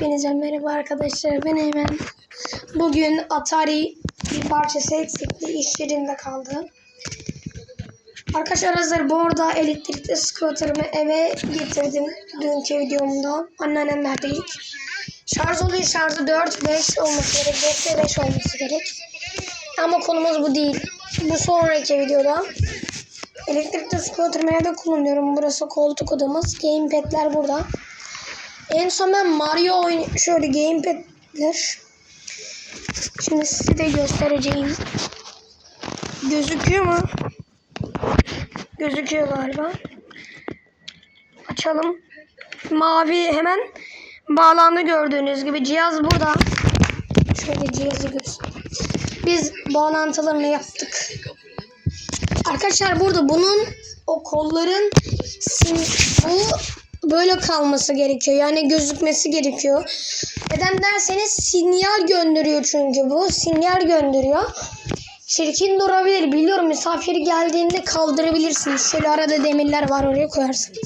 Hepinize merhaba arkadaşlar. Ben Eymen. Bugün Atari bir parçası eksikti. İş yerinde kaldı. Arkadaşlar hazır bu arada elektrikli scooter'ımı eve getirdim. Dünkü videomda. Anneannemlerdeydik. Şarj oluyor. Şarjı 4, 5 olması gerek. 4 ve 5 olması gerek. Ama konumuz bu değil. Bu sonraki videoda. Elektrikli scooter'ımı evde kullanıyorum. Burası koltuk odamız. Gamepad'ler burada. En son ben Mario oyun şöyle gamepad'ler. Şimdi size de göstereceğim. Gözüküyor mu? Gözüküyor galiba. Açalım. Mavi hemen bağlandı gördüğünüz gibi. Cihaz burada. Şöyle cihazı göstereyim. Biz bağlantılarını yaptık. Arkadaşlar burada bunun o kolların bu böyle kalması gerekiyor. Yani gözükmesi gerekiyor. Neden derseniz sinyal gönderiyor çünkü bu. Sinyal gönderiyor. Çirkin durabilir. Biliyorum misafiri geldiğinde kaldırabilirsiniz. Şöyle arada demirler var oraya koyarsınız.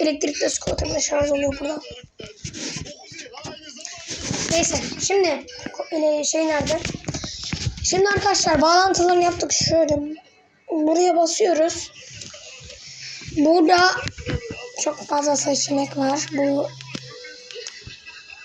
Elektrikli scooter'da şarj oluyor burada. Neyse şimdi e, şey nerede? Şimdi arkadaşlar bağlantılarını yaptık. Şöyle buraya basıyoruz. Burada çok fazla seçenek var. Bu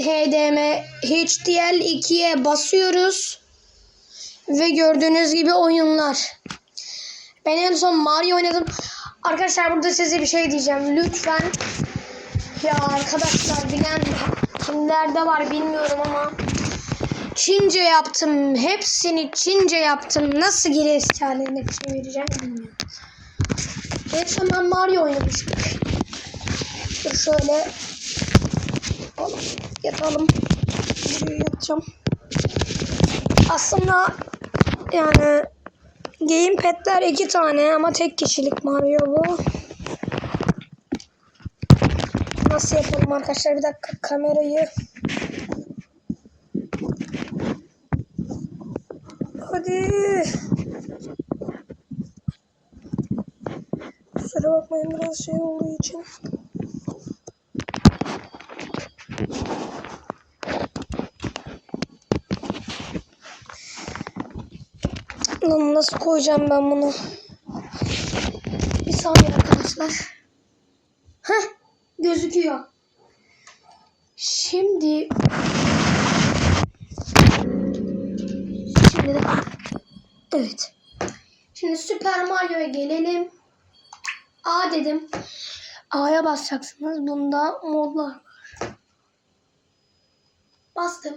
HDMI HDL 2'ye basıyoruz. Ve gördüğünüz gibi oyunlar. Ben en son Mario oynadım. Arkadaşlar burada size bir şey diyeceğim. Lütfen ya arkadaşlar bilen kimlerde var bilmiyorum ama Çince yaptım. Hepsini Çince yaptım. Nasıl eski haline çevireceğim bilmiyorum. En son ben Mario oynamıştık. Dur şöyle Oğlum, yatalım. Buraya yatacağım. Aslında yani gamepad'ler iki tane ama tek kişilik Mario bu. Nasıl yapalım arkadaşlar? Bir dakika kamerayı Hadi. Kusura bakmayın biraz şey olduğu için. Lan nasıl koyacağım ben bunu? Bir saniye arkadaşlar. Heh gözüküyor. Şimdi Şimdi de Evet. Şimdi Süper Mario'ya gelelim. A dedim. A'ya basacaksınız. Bunda modlar var. Bastım.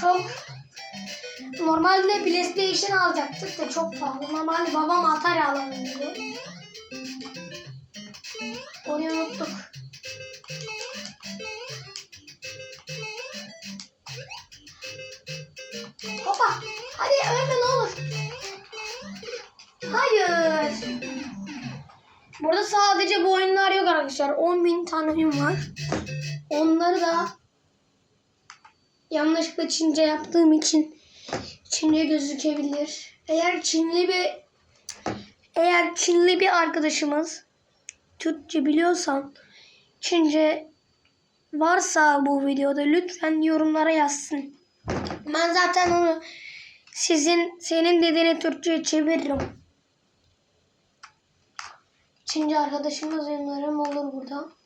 Çok Normalde PlayStation alacaktık da çok pahalı. Normalde babam Atari alalım dedi. Orayı unuttuk. Hoppa. Hadi ölme ne olur. Hayır. Burada sadece bu oyunlar yok arkadaşlar. 10.000 tane oyun var. Onları da yanlışlıkla Çince yaptığım için Çinli gözükebilir. Eğer Çinli bir eğer Çinli bir arkadaşımız Türkçe biliyorsan Çince varsa bu videoda lütfen yorumlara yazsın. Ben zaten onu sizin senin dediğini Türkçe'ye çeviririm. Çince arkadaşımız umarım olur burada.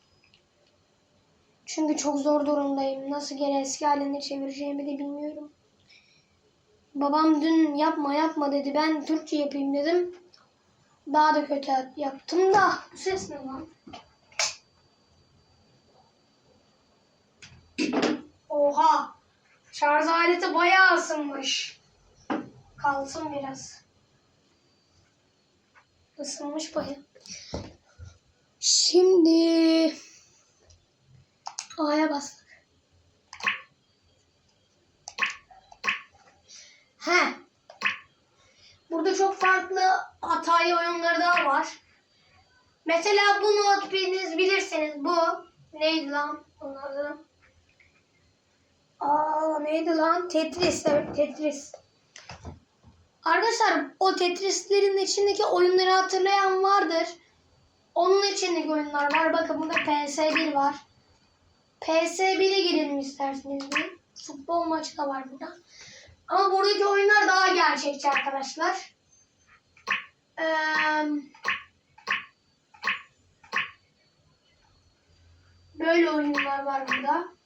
Çünkü çok zor durumdayım. Nasıl geri eski haline çevireceğimi de bilmiyorum. Babam dün yapma yapma dedi. Ben Türkçe yapayım dedim. Daha da kötü yaptım da. Bu ses ne lan? Oha. Şarj aleti bayağı ısınmış. Kalsın biraz. Isınmış bayağı. Lan? Tetris. Evet Tetris. Arkadaşlar o Tetris'lerin içindeki oyunları hatırlayan vardır. Onun içindeki oyunlar var. Bakın burada PS1 var. PS1'e girelim isterseniz. Futbol maçı da var burada. Ama buradaki oyunlar daha gerçekçi arkadaşlar. Böyle oyunlar var burada.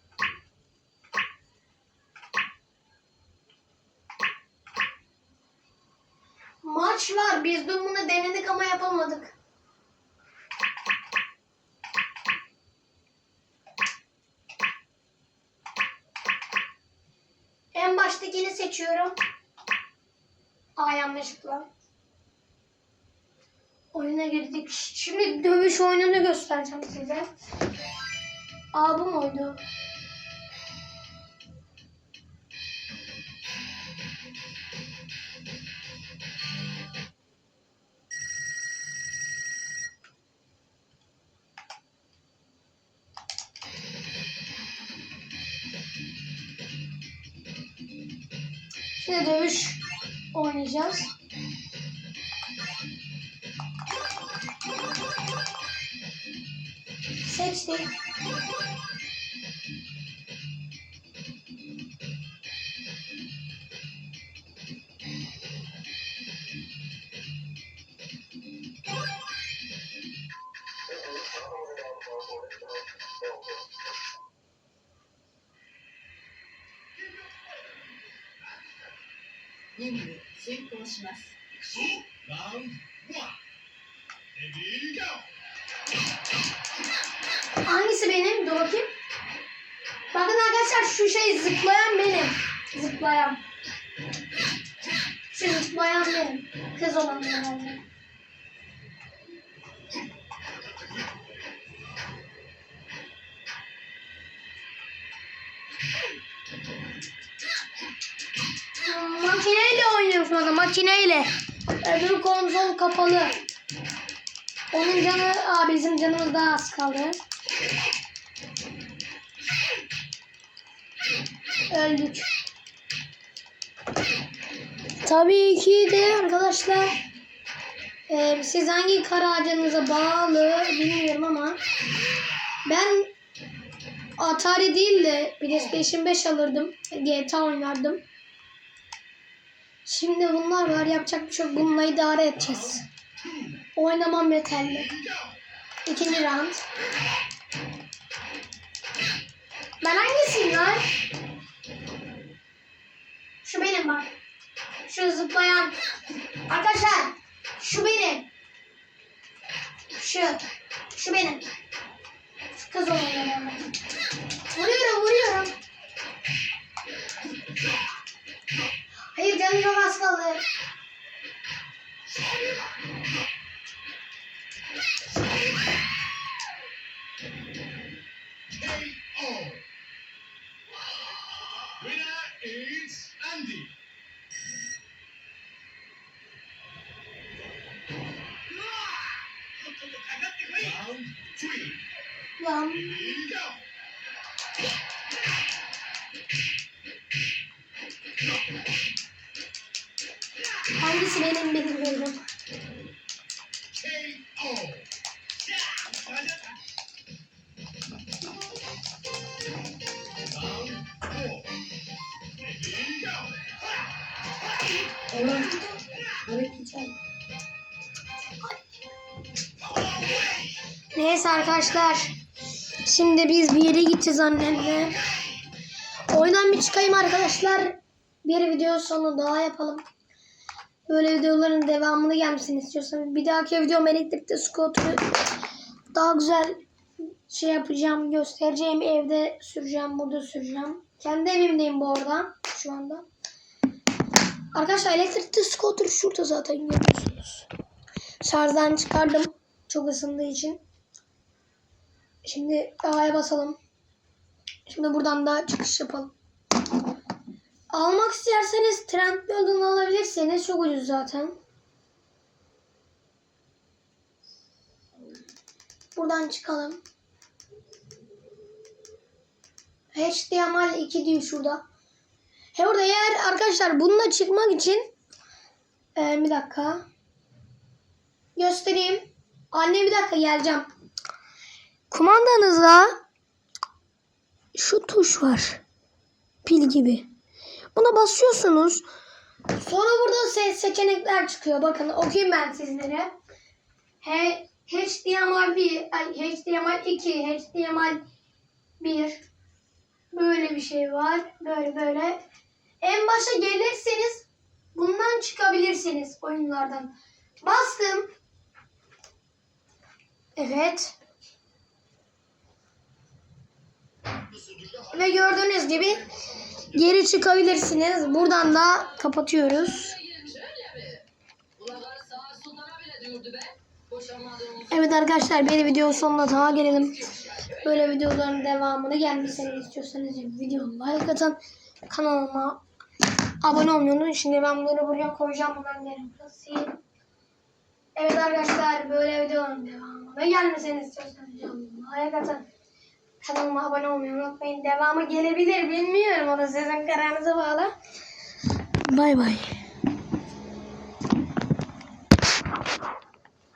Var. Biz dün bunu denedik ama yapamadık. En baştakini seçiyorum. Aa yanlışlıkla. Oyuna girdik. Şimdi dövüş oyununu göstereceğim size. Aa bu muydu? Şimdi dövüş oynayacağız. Seçtik. dediğim gibi konuşmaz. Round one. Ready go. Hangisi benim? Dur bakayım. Bakın arkadaşlar şu şey zıplayan benim. Zıplayan. Şu zıplayan benim. Kız olan herhalde. Makine Zaman. Makineyle. Öbür konsol kapalı. Onun canı, aa bizim canımız daha az kaldı. Öldük. Tabii ki de arkadaşlar e, siz hangi kara ağacınıza bağlı bilmiyorum ama ben Atari değil de PlayStation 5 alırdım. GTA oynardım. Şimdi bunlar var yapacak bir şey yok. Bununla idare edeceğiz. Oynamam yeterli. İkinci round. Ben hangisiyim lan? Şu benim bak. Şu zıplayan. Arkadaşlar şu benim. Şu. Şu benim. Şu kız olan yani. Vuruyorum vuruyorum. Çok az kaldı. KO. Hangisi benim hareket Neyse arkadaşlar. Şimdi biz bir yere gideceğiz annemle. Oyundan bir çıkayım arkadaşlar. Bir video sonu daha yapalım. Böyle videoların devamını gelmesini istiyorsanız bir dahaki videom elektrikli scooter'ı daha güzel şey yapacağım, göstereceğim, evde süreceğim, burada süreceğim. Kendi evimdeyim bu arada şu anda. Arkadaşlar elektrikli scooter şurada zaten görüyorsunuz. Şarjdan çıkardım. Çok ısındığı için. Şimdi A'ya basalım. Şimdi buradan da çıkış yapalım. Almak isterseniz Trendyol'dan alabilirsiniz. Çok ucuz zaten. Buradan çıkalım. HDMI 2 diyor şurada. He orada eğer arkadaşlar bununla çıkmak için Ee, bir dakika göstereyim. Anne bir dakika geleceğim. Kumandanızda şu tuş var. Pil gibi. Buna basıyorsunuz. Sonra burada ses seçenekler çıkıyor. Bakın okuyayım ben sizlere. H HDMI 1, ay, HDMI 2, HDMI 1 böyle bir şey var. Böyle böyle. En başa gelirseniz bundan çıkabilirsiniz oyunlardan. Bastım. Evet. Ve gördüğünüz gibi geri çıkabilirsiniz. Buradan da kapatıyoruz. Evet arkadaşlar bir video sonuna daha gelelim. Böyle videoların devamını gelmesini istiyorsanız video like atın. Kanalıma abone olmayı unutmayın. Şimdi ben bunları buraya koyacağım. Yerini basayım. Evet arkadaşlar böyle videoların devamını gelmesini istiyorsanız like atın. Kanalıma abone olmayı unutmayın. Devamı gelebilir bilmiyorum. O da sizin kararınıza bağlı. Bay bay.